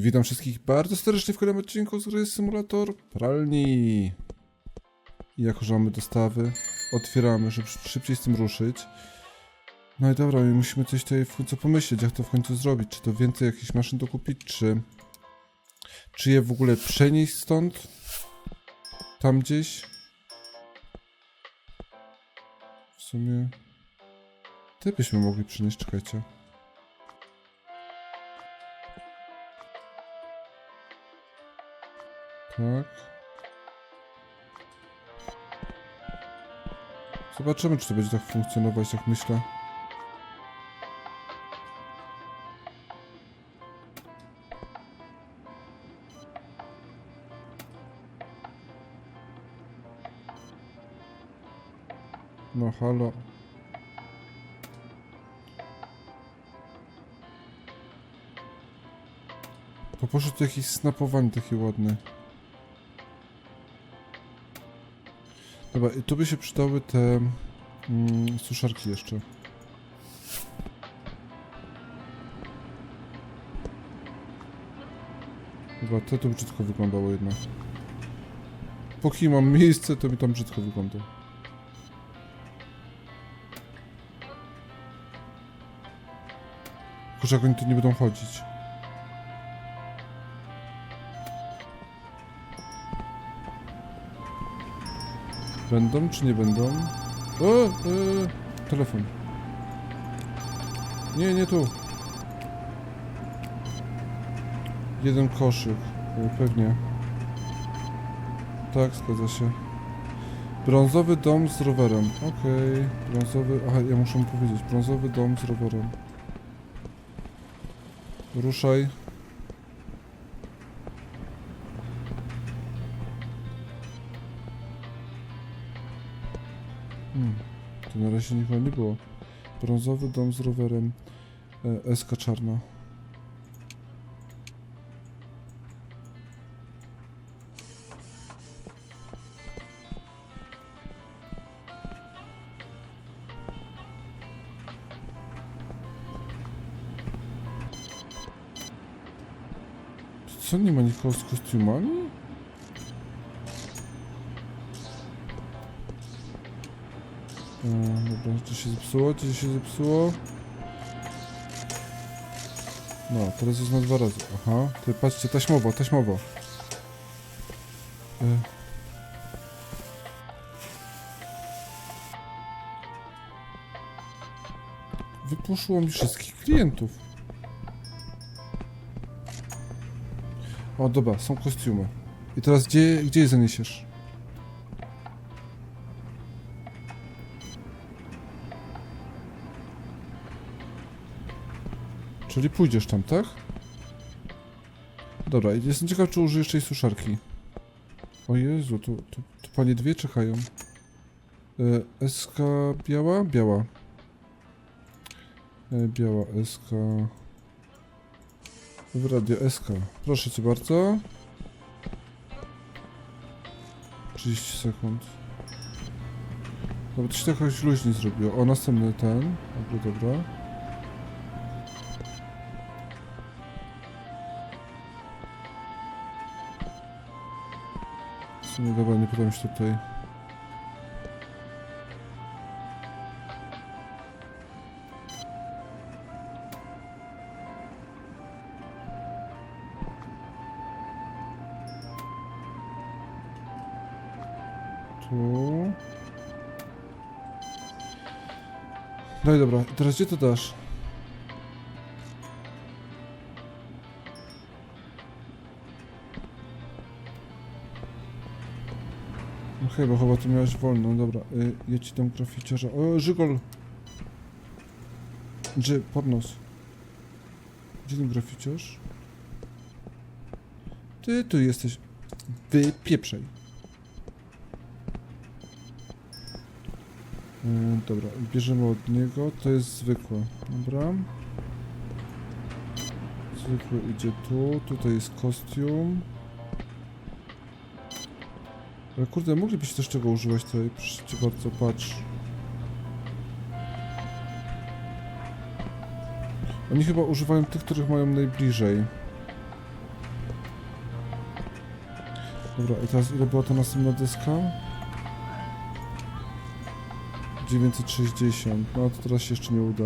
Witam wszystkich bardzo serdecznie w kolejnym odcinku z gry Symulator Pralni. I jako, że mamy dostawy, otwieramy, żeby szybciej z tym ruszyć. No i dobra, musimy coś tutaj w końcu pomyśleć, jak to w końcu zrobić. Czy to więcej jakichś maszyn dokupić, czy... Czy je w ogóle przenieść stąd? Tam gdzieś? W sumie... Te byśmy mogli przynieść, czekajcie. Tak. Zobaczymy, czy to będzie tak funkcjonować, jak myślę. No halo. Poproszę tu jakieś snapowanie takie ładne. Dobra, i tu by się przydały te mm, suszarki jeszcze. Chyba to to brzydko wyglądało jednak. Póki mam miejsce, to mi tam brzydko wygląda. Kurczę, jak oni tu nie będą chodzić. Będą czy nie będą? E, telefon. Nie, nie tu. Jeden koszyk. E, Pewnie. Tak, zgadza się. Brązowy dom z rowerem. Okej. Brązowy... Aha, ja muszę mu powiedzieć. Brązowy dom z rowerem. Ruszaj. To na razie nikogo nie było. Brązowy dom z rowerem. E, SK czarna. Co, nie ma nikogo z kostiumami? Dobra, się zepsuło? Czy się zepsuło? No, teraz jest na dwa razy. Aha, ty patrzcie, taśmowo, taśmowo. Wypuszyło mi wszystkich klientów. O, dobra, są kostiumy. I teraz gdzie, gdzie je zaniesiesz? Czyli pójdziesz tam, tak? Dobra, jestem ciekaw, czy użyjesz tej suszarki. O Jezu, tu, tu, tu panie dwie czekają. E, SK biała? Biała. E, biała SK. W radio SK. Proszę cię bardzo. 30 sekund. Dobra, to się tak jakoś luźnie zrobiło. O, następny ten. Dobra, dobra. W sumie dobra, nie pytam się tutaj. Tu. No i No chyba, chyba tu miałeś wolno, dobra. Y, ja ci dam graficiarza. O, Żygol! Gdzie? Podnos. Gdzie ten graficiarz? Ty tu jesteś. Wypieprzaj. Yy, dobra, bierzemy od niego. To jest zwykłe. Dobra. Zwykły idzie tu. Tutaj jest kostium. Ale kurde, moglibyście też tego używać tutaj. Proszę bardzo, patrz. Oni chyba używają tych, których mają najbliżej. Dobra, i teraz ile była ta następna deska? 960. No to teraz się jeszcze nie uda.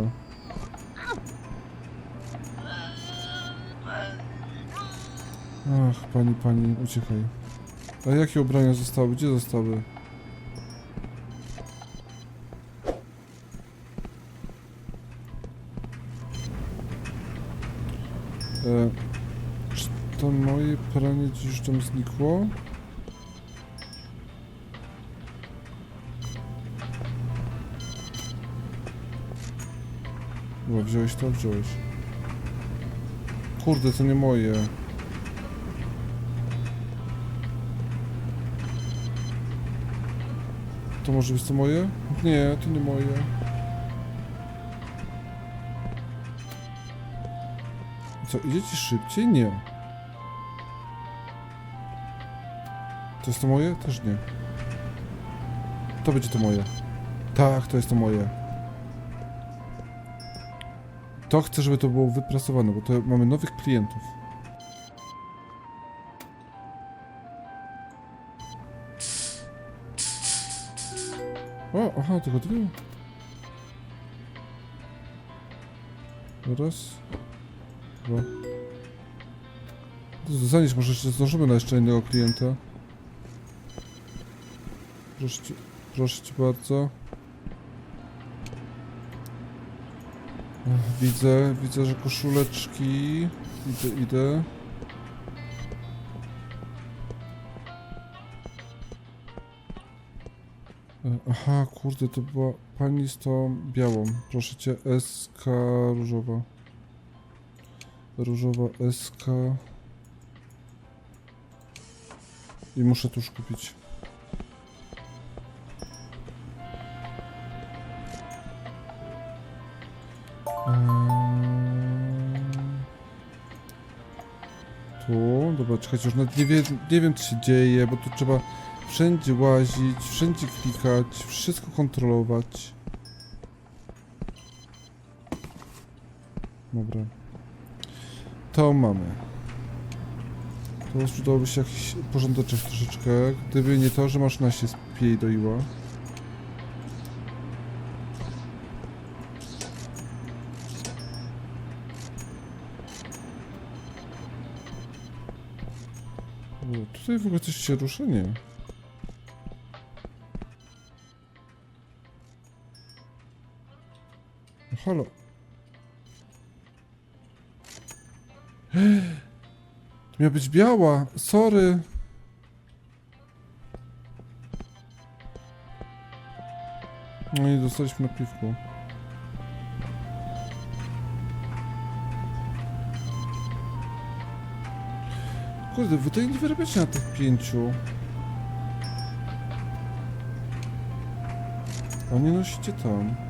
Ach, pani, pani, uciekaj. A jakie ubrania zostały? Gdzie zostały? E, czy to moje pranie gdzieś tam znikło? Chyba wziąłeś to? Wziąłeś. Kurde, to nie moje. To może być to moje? Nie, to nie moje. Co, idzie ci szybciej? Nie. To jest to moje? Też nie. To będzie to moje. Tak, to jest to moje. To chcę, żeby to było wyprasowane, bo to mamy nowych klientów. Aha, tylko dwie. Raz. Dwa. Zanieś, może jeszcze zdążymy na jeszcze innego klienta. Proszę cię, proszę cię bardzo. Widzę, widzę, że koszuleczki. Idę, idę. Aha, kurde, to była pani z tą białą. Proszę cię, SK różowa. Różowa SK. I muszę tuż kupić. Eee, Tu, dobra, czekajcie, już nawet nie, wie, nie wiem co się dzieje, bo tu trzeba wszędzie łazić, wszędzie klikać, wszystko kontrolować. Dobra. To mamy. Teraz przydałoby się jakiś porządeczek troszeczkę, gdyby nie to, że maszyna się spie i doiła. Tutaj w ogóle coś się rusza? Nie. Halo. To miała być biała. Sorry. No i dostaliśmy piwku. Kurde, wy tutaj nie wyrabiacie na tych pięciu. A nie nosicie tam.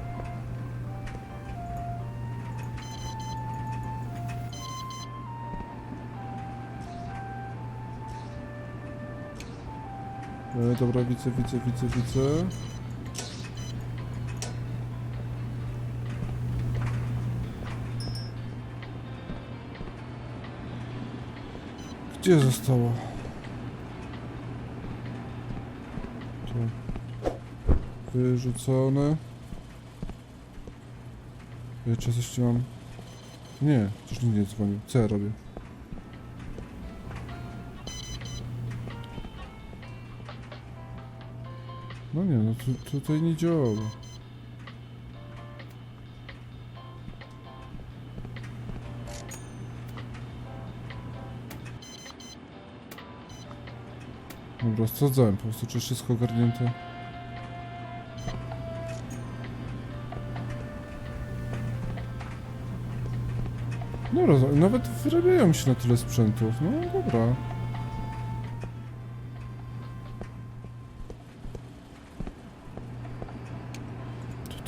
E, dobra, widzę, widzę, widzę, widzę. Gdzie zostało? Tu. Wyrzucone. Ja czy coś mam? Nie, nikt nie dzwonił. Co ja robię? No nie, no tu, tutaj nie działa. Dobra, sprawdzałem po prostu, czy wszystko ogarnięte. No nawet wyrabiają się na tyle sprzętów, no dobra.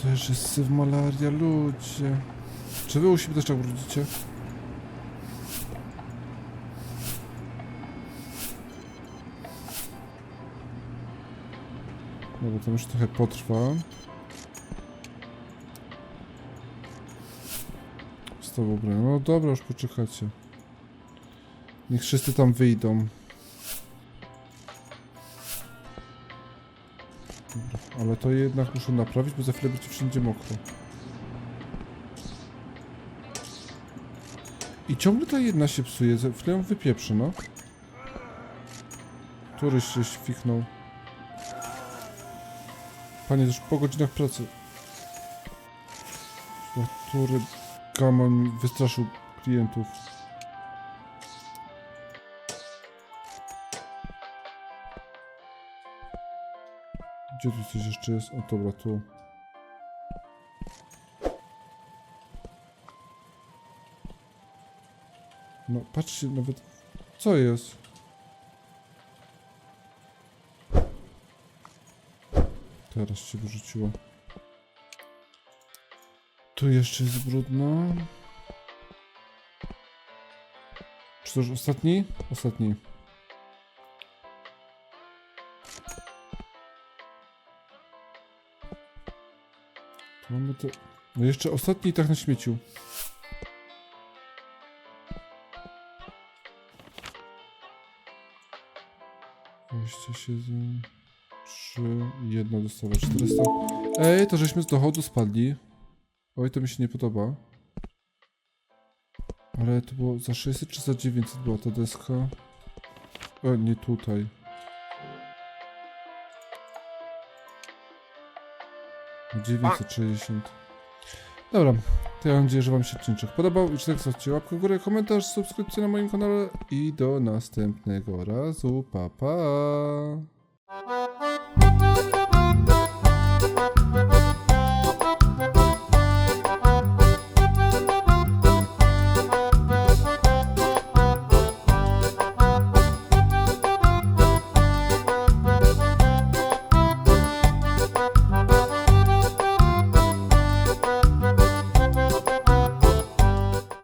Też jest syf malaria, ludzie. Czy wy u siebie też tak brudzicie? Bo to już trochę potrwa. Z tobą. No dobra, już poczekacie. Niech wszyscy tam wyjdą. Ale to jednak muszę naprawić, bo za chwilę będzie wszędzie mokro. I ciągle ta jedna się psuje, za chwilę ją wypieprzy, no. Któryś się świchnął. Panie, już po godzinach pracy. Który gamoń wystraszył klientów. Gdzie tu coś jeszcze jest? O, dobra, tu. No, patrzcie, nawet... Co jest? Teraz się wyrzuciło. Tu jeszcze jest brudno. Czy to już ostatni? Ostatni. Mamy to... No jeszcze ostatni tak na śmieciu. Dwadzieścia siedem... Trzy... Jedna dostawa 400. Ej, to żeśmy z dochodu spadli. Oj, to mi się nie podoba. Ale to było za 600 czy za 900 była ta deska? O, nie tutaj. 960. Dobra, to ja mam nadzieję, że wam się odcinek podobał. Jeśli tak, zostawcie łapkę w górę, komentarz, subskrypcję na moim kanale i do następnego razu. Pa, pa!